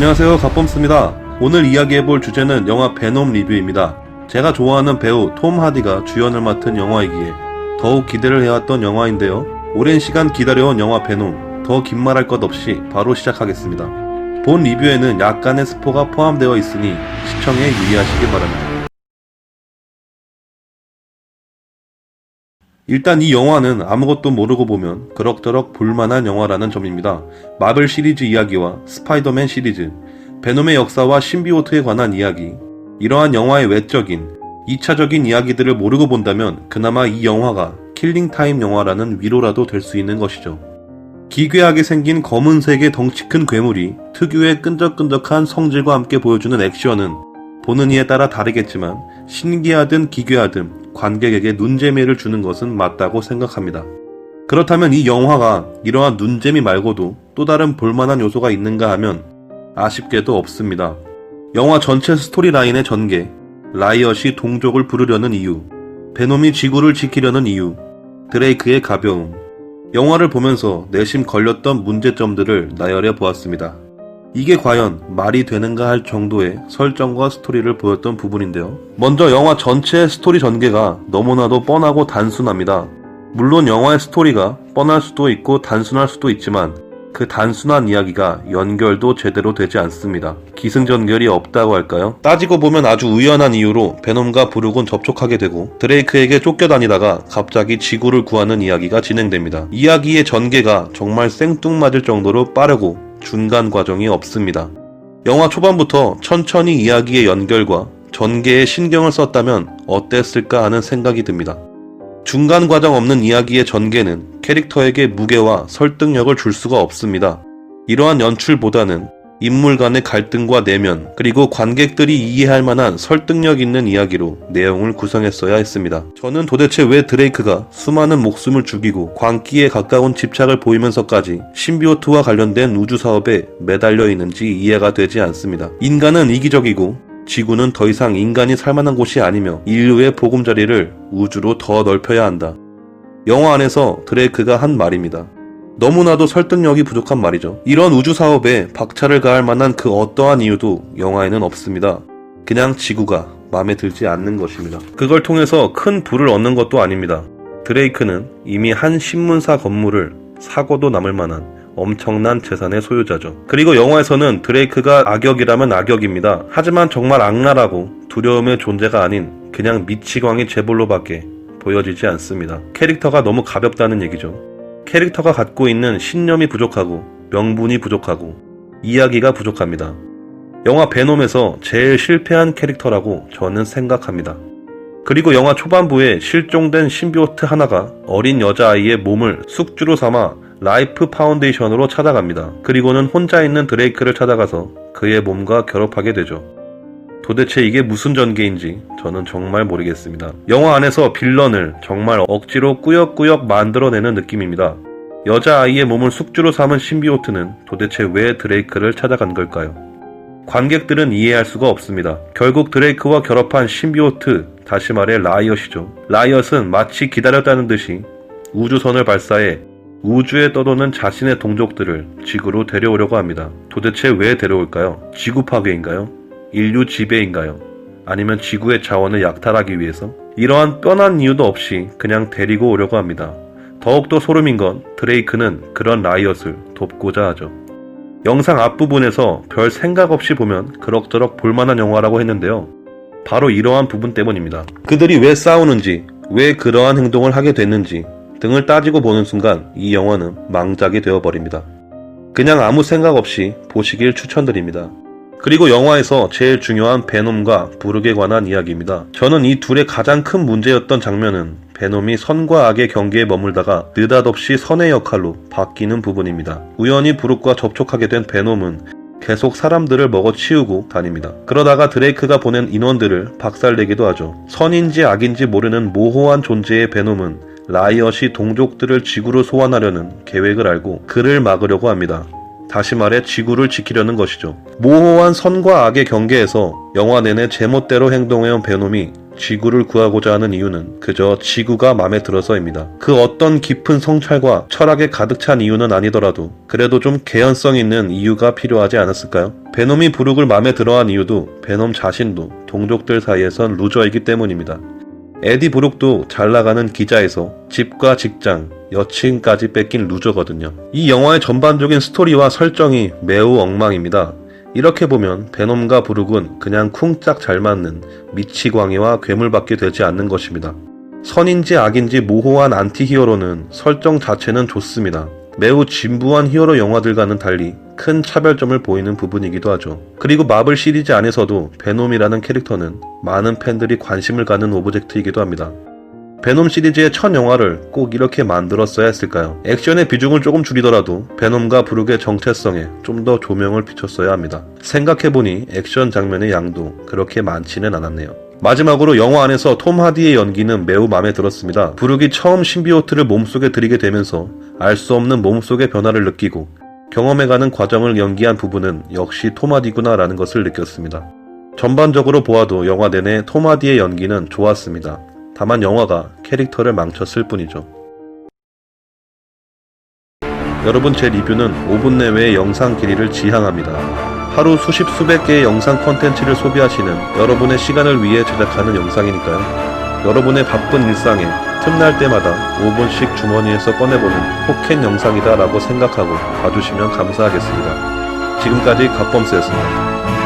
안녕하세요. 갑범스입니다. 오늘 이야기해볼 주제는 영화 베놈 리뷰입니다. 제가 좋아하는 배우 톰 하디가 주연을 맡은 영화이기에 더욱 기대를 해왔던 영화인데요. 오랜 시간 기다려온 영화 베놈 더 긴 말할 것 없이 바로 시작하겠습니다. 본 리뷰에는 약간의 스포가 포함되어 있으니 시청에 유의하시기 바랍니다 일단 이 영화는 아무것도 모르고 보면 그럭저럭 볼만한 영화라는 점입니다. 마블 시리즈 이야기와 스파이더맨 시리즈, 베놈의 역사와 신비오트에 관한 이야기, 이러한 영화의 외적인, 2차적인 이야기들을 모르고 본다면 그나마 이 영화가 킬링타임 영화라는 위로라도 될 수 있는 것이죠. 기괴하게 생긴 검은색의 덩치 큰 괴물이 특유의 끈적끈적한 성질과 함께 보여주는 액션은 보는 이에 따라 다르겠지만 신기하든 기괴하든 관객에게 눈재미를 주는 것은 맞다고 생각합니다. 그렇다면 이 영화가 이러한 눈재미 말고도 또 다른 볼만한 요소가 있는가 하면 아쉽게도 없습니다. 영화 전체 스토리라인의 전개, 라이엇이 동족을 부르려는 이유, 베놈이 지구를 지키려는 이유, 드레이크의 가벼움, 영화를 보면서 내심 걸렸던 문제점들을 나열해 보았습니다. 이게 과연 말이 되는가 할 정도의 설정과 스토리를 보였던 부분인데요. 먼저 영화 전체의 스토리 전개가 너무나도 뻔하고 단순합니다. 물론 영화의 스토리가 뻔할 수도 있고 단순할 수도 있지만 그 단순한 이야기가 연결도 제대로 되지 않습니다. 기승전결이 없다고 할까요? 따지고 보면 아주 우연한 이유로 베놈과 브룩은 접촉하게 되고 드레이크에게 쫓겨다니다가 갑자기 지구를 구하는 이야기가 진행됩니다. 이야기의 전개가 정말 생뚱맞을 정도로 빠르고 중간 과정이 없습니다. 영화 초반부터 천천히 이야기의 연결과 전개에 신경을 썼다면 어땠을까 하는 생각이 듭니다. 중간 과정 없는 이야기의 전개는 캐릭터에게 무게와 설득력을 줄 수가 없습니다. 이러한 연출보다는 인물 간의 갈등과 내면, 그리고 관객들이 이해할 만한 설득력 있는 이야기로 내용을 구성했어야 했습니다. 저는 도대체 왜 드레이크가 수많은 목숨을 죽이고 광기에 가까운 집착을 보이면서까지 신비오트와 관련된 우주 사업에 매달려 있는지 이해가 되지 않습니다. 인간은 이기적이고 지구는 더 이상 인간이 살만한 곳이 아니며 인류의 보금자리를 우주로 더 넓혀야 한다. 영화 안에서 드레이크가 한 말입니다. 너무나도 설득력이 부족한 말이죠. 이런 우주 사업에 박차를 가할 만한 그 어떠한 이유도 영화에는 없습니다. 그냥 지구가 마음에 들지 않는 것입니다. 그걸 통해서 큰 부를 얻는 것도 아닙니다. 드레이크는 이미 한 신문사 건물을 사고도 남을 만한 엄청난 재산의 소유자죠. 그리고 영화에서는 드레이크가 악역이라면 악역입니다. 하지만 정말 악랄하고 두려움의 존재가 아닌 그냥 미치광이 제볼로밖에 보여지지 않습니다. 캐릭터가 너무 가볍다는 얘기죠. 캐릭터가 갖고 있는 신념이 부족하고 명분이 부족하고 이야기가 부족합니다. 영화 베놈에서 제일 실패한 캐릭터라고 저는 생각합니다. 그리고 영화 초반부에 실종된 신비오트 하나가 어린 여자아이의 몸을 숙주로 삼아 라이프 파운데이션으로 찾아갑니다. 그리고는 혼자 있는 드레이크를 찾아가서 그의 몸과 결합하게 되죠. 도대체 이게 무슨 전개인지 저는 정말 모르겠습니다. 영화 안에서 빌런을 정말 억지로 꾸역꾸역 만들어내는 느낌입니다. 여자아이의 몸을 숙주로 삼은 신비오트는 도대체 왜 드레이크를 찾아간 걸까요? 관객들은 이해할 수가 없습니다. 결국 드레이크와 결합한 신비오트, 다시 말해 라이엇이죠. 라이엇은 마치 기다렸다는 듯이 우주선을 발사해 우주에 떠도는 자신의 동족들을 지구로 데려오려고 합니다. 도대체 왜 데려올까요? 지구 파괴인가요? 인류 지배인가요? 아니면 지구의 자원을 약탈하기 위해서? 이러한 뻔한 이유도 없이 그냥 데리고 오려고 합니다. 더욱더 소름인 건 드레이크는 그런 라이엇을 돕고자 하죠. 영상 앞부분에서 별 생각 없이 보면 그럭저럭 볼만한 영화라고 했는데요. 바로 이러한 부분 때문입니다. 그들이 왜 싸우는지, 왜 그러한 행동을 하게 됐는지 등을 따지고 보는 순간 이 영화는 망작이 되어버립니다. 그냥 아무 생각 없이 보시길 추천드립니다. 그리고 영화에서 제일 중요한 베놈과 부르에 관한 이야기입니다. 저는 이 둘의 가장 큰 문제였던 장면은 베놈이 선과 악의 경계에 머물다가 느닷없이 선의 역할로 바뀌는 부분입니다. 우연히 부룩과 접촉하게 된 베놈은 계속 사람들을 먹어치우고 다닙니다. 그러다가 드레이크가 보낸 인원들을 박살내기도 하죠. 선인지 악인지 모르는 모호한 존재의 베놈은 라이엇이 동족들을 지구로 소환하려는 계획을 알고 그를 막으려고 합니다. 다시 말해 지구를 지키려는 것이죠. 모호한 선과 악의 경계에서 영화 내내 제멋대로 행동해온 베놈이 지구를 구하고자 하는 이유는 그저 지구가 마음에 들어서입니다. 그 어떤 깊은 성찰과 철학에 가득 찬 이유는 아니더라도 그래도 좀 개연성 있는 이유가 필요하지 않았을까요? 베놈이 부룩을 마음에 들어한 이유도 베놈 자신도 동족들 사이에선 루저이기 때문입니다. 에디 브룩도 잘 나가는 기자에서 집과 직장, 여친까지 뺏긴 루저거든요. 이 영화의 전반적인 스토리와 설정이 매우 엉망입니다. 이렇게 보면 베놈과 브룩은 그냥 쿵짝 잘 맞는 미치광이와 괴물밖에 되지 않는 것입니다. 선인지 악인지 모호한 안티히어로는 설정 자체는 좋습니다. 매우 진부한 히어로 영화들과는 달리 큰 차별점을 보이는 부분이기도 하죠. 그리고 마블 시리즈 안에서도 베놈이라는 캐릭터는 많은 팬들이 관심을 가는 오브젝트이기도 합니다. 베놈 시리즈의 첫 영화를 꼭 이렇게 만들었어야 했을까요? 액션의 비중을 조금 줄이더라도 베놈과 브룩의 정체성에 좀 더 조명을 비췄어야 합니다. 생각해보니 액션 장면의 양도 그렇게 많지는 않았네요. 마지막으로 영화 안에서 톰 하디의 연기는 매우 마음에 들었습니다. 브룩이 처음 신비호트를 몸속에 들이게 되면서 알 수 없는 몸속의 변화를 느끼고 경험해가는 과정을 연기한 부분은 역시 톰 하디구나라는 것을 느꼈습니다. 전반적으로 보아도 영화 내내 톰 하디의 연기는 좋았습니다. 다만 영화가 캐릭터를 망쳤을 뿐이죠. 여러분 제 리뷰는 5분 내외의 영상 길이를 지향합니다. 하루 수십 수백 개의 영상 컨텐츠를 소비하시는 여러분의 시간을 위해 제작하는 영상이니까요. 여러분의 바쁜 일상에 틈날 때마다 5분씩 주머니에서 꺼내보는 포켓 영상이다 라고 생각하고 봐주시면 감사하겠습니다. 지금까지 갑범스였습니다.